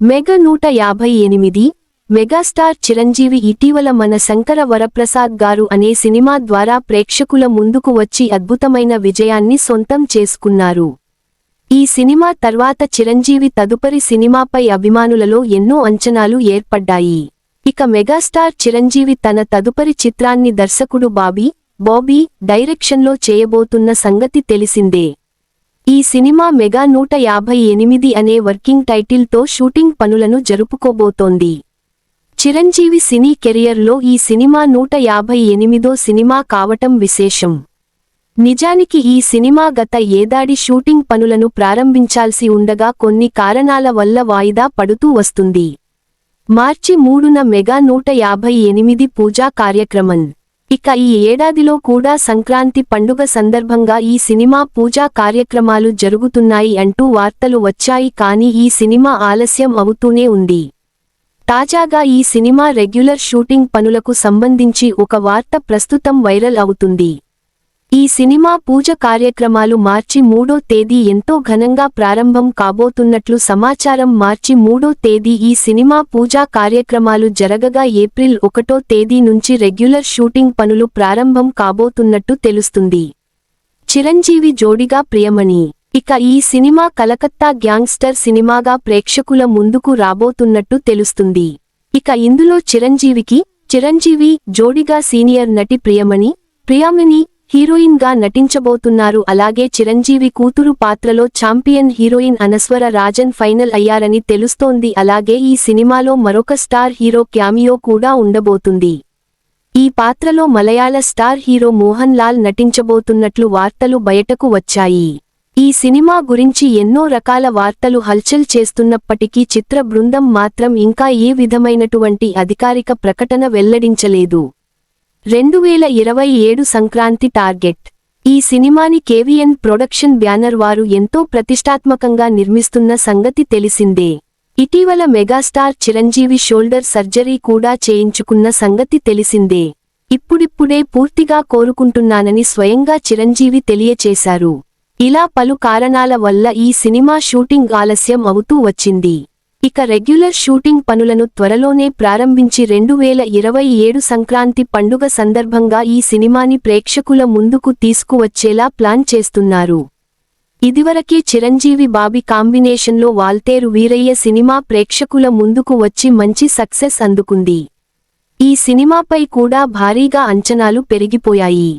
Mega నూట యాభై ఎనిమిది మెగాస్టార్ చిరంజీవి ఇటీవల మన శంకర వరప్రసాద్ గారు అనే సినిమా ద్వారా ప్రేక్షకుల ముందుకు వచ్చి అద్భుతమైన విజయాన్ని సొంతం చేసుకున్నారు. ఈ సినిమా తర్వాత చిరంజీవి తదుపరి సినిమాపై అభిమానులలో ఎన్నో అంచనాలు ఏర్పడ్డాయి. ఇక మెగాస్టార్ చిరంజీవి తన తదుపరి చిత్రాన్ని దర్శకుడు బాబీ బాబీ డైరెక్షన్లో చేయబోతున్న సంగతి తెలిసిందే. ఈ సినిమా మెగా నూట యాభై ఎనిమిది అనే వర్కింగ్ టైటిల్తో షూటింగ్ పనులను జరుపుకోబోతోంది. చిరంజీవి సినీ కెరియర్లో ఈ సినిమా నూట యాభై ఎనిమిదో సినిమా కావటం విశేషం. నిజానికి ఈ సినిమా గత ఏడాది షూటింగ్ పనులను ప్రారంభించాల్సి ఉండగా కొన్ని కారణాల వల్ల వాయిదా పడుతూ వస్తుంది. మార్చి మూడున మెగా నూట యాభై ఎనిమిది పూజా కార్యక్రమం. ఇక ఈ ఏడాదిలో కూడా సంక్రాంతి పండుగ సందర్భంగా ఈ సినిమా పూజా కార్యక్రమాలు జరుగుతున్నాయి అంటూ వార్తలు వచ్చాయి కానీ ఈ సినిమా ఆలస్యం అవుతూనే ఉంది. తాజాగా ఈ సినిమా రెగ్యులర్ షూటింగ్ పనులకు సంబంధించి ఒక వార్త ప్రస్తుతం వైరల్ అవుతుంది. ఈ సినిమా పూజ కార్యక్రమాలు మార్చి మూడో తేదీ ఎంతో ఘనంగా ప్రారంభం కాబోతున్నట్లు సమాచారం మార్చి మూడో తేదీ ఈ సినిమా పూజా కార్యక్రమాలు జరగగా ఏప్రిల్ ఒకటో తేదీ నుంచి రెగ్యులర్ షూటింగ్ పనులు ప్రారంభం కాబోతున్నట్టు తెలుస్తుంది. చిరంజీవి జోడిగా ప్రియమణి. ఇక ఈ సినిమా కలకత్తా గ్యాంగ్స్టర్ సినిమాగా ప్రేక్షకుల ముందుకు రాబోతున్నట్టు తెలుస్తుంది. ఇక ఇందులో చిరంజీవికి చిరంజీవి జోడిగా సీనియర్ నటి ప్రియమణి ప్రియమణి హీరోయిన్గా నటించబోతున్నారు. అలాగే చిరంజీవి కూతురు పాత్రలో champion heroine Anaswara Rajan final అయ్యారని తెలుస్తోంది. అలాగే ఈ సినిమాలో మరొక స్టార్ హీరో క్యామియో కూడా ఉండబోతుంది. ఈ పాత్రలో మలయాళ స్టార్ హీరో మోహన్ లాల్ నటించబోతున్నట్లు వార్తలు బయటకు వచ్చాయి. ఈ సినిమా గురించి ఎన్నో రకాల వార్తలు హల్చల్ చేస్తున్నప్పటికీ చిత్ర బృందం మాత్రం ఇంకా ఏ విధమైనటువంటి అధికారిక ప్రకటన వెల్లడించలేదు. రెండు వేల ఇరవై ఏడు సంక్రాంతి టార్గెట్. ఈ సినిమాని కేవీఎన్ ప్రొడక్షన్ బ్యానర్ వారు ఎంతో ప్రతిష్టాత్మకంగా నిర్మిస్తున్న సంగతి తెలిసిందే. ఇటీవల మెగాస్టార్ చిరంజీవి షోల్డర్ సర్జరీ కూడా చేయించుకున్న సంగతి తెలిసిందే. ఇప్పుడిప్పుడే పూర్తిగా కోరుకుంటున్నానని స్వయంగా చిరంజీవి తెలియచేశారు. ఇలా పలు కారణాల వల్ల ఈ సినిమా షూటింగ్ ఆలస్యం అవుతూ వచ్చింది. ఇక రెగ్యులర్ షూటింగ్ పనులను త్వరలోనే ప్రారంభించి రెండు వేల ఇరవై ఏడు సంక్రాంతి పండుగ సందర్భంగా ఈ సినిమాని ప్రేక్షకుల ముందుకు తీసుకువచ్చేలా ప్లాన్ చేస్తున్నారు. ఇదివరకే చిరంజీవి బాబీ కాంబినేషన్లో వాల్తేరు వీరయ్య సినిమా ప్రేక్షకుల ముందుకు వచ్చి మంచి సక్సెస్ అందుకుంది. ఈ సినిమాపై కూడా భారీగా అంచనాలు పెరిగిపోయాయి.